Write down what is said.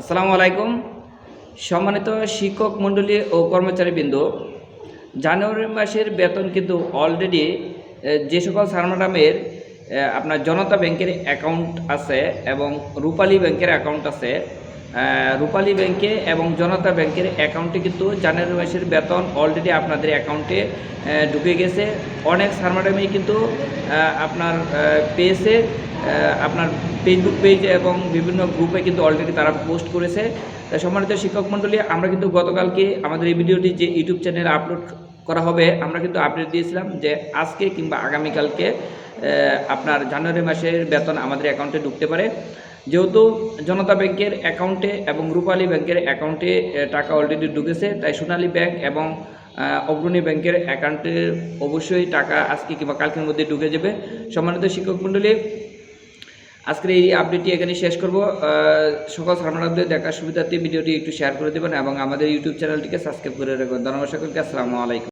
আসসালামু আলাইকুম। সম্মানিত শিক্ষক মণ্ডলী ও কর্মচারীবৃন্দ, জানুয়ারি মাসের বেতন কিন্তু অলরেডি যে সকল স্যার ম্যাডামের আপনার জনতা ব্যাংকের অ্যাকাউন্ট আছে এবং রূপালী ব্যাংকের অ্যাকাউন্ট আছে রূপালী ব্যাংকে এবং জনতা ব্যাংকের অ্যাকাউন্টে কিন্তু জানুয়ারি মাসের বেতন অলরেডি আপনাদের অ্যাকাউন্টে ঢুকে গেছে। অনেক স্যার ম্যাডামই কিন্তু আপনার পেয়েছে। আপনার ফেসবুক পেজ এবং বিভিন্ন গ্রুপে কিন্তু অলরেডি তারা পোস্ট করেছে। তাই সম্মানিত শিক্ষক মণ্ডলী, আমরা কিন্তু গতকালকে আমাদের এই ভিডিওটি যে ইউটিউব চ্যানেলে আপলোড করা হবে, আমরা কিন্তু আপডেট দিয়েছিলাম যে আজকে কিংবা আগামীকালকে আপনার জানুয়ারি মাসের বেতন আমাদের অ্যাকাউন্টে ঢুকতে পারে। যেহেতু জনতা ব্যাংকের অ্যাকাউন্টে এবং রূপালী ব্যাংকের অ্যাকাউন্টে টাকা অলরেডি ঢুকেছে, তাই সোনালী ব্যাংক এবং অগ্রণী ব্যাংকের অ্যাকাউন্টে অবশ্যই টাকা আজকে কিংবা কালকের মধ্যে ঢুকে যাবে। সম্মানিত শিক্ষক মণ্ডলী আজকের এই আপডেটটি এখানে শেষ করব। সকল সামনাদের দেখার সুবিধার্থে ভিডিওটি একটু শেয়ার করে দেবেন এবং আমাদের ইউটিউব চ্যানেলটিকে সাবস্ক্রাইব করে রাখবেন ধন্যবাদ সকলকে, আসসালামু আলাইকুম।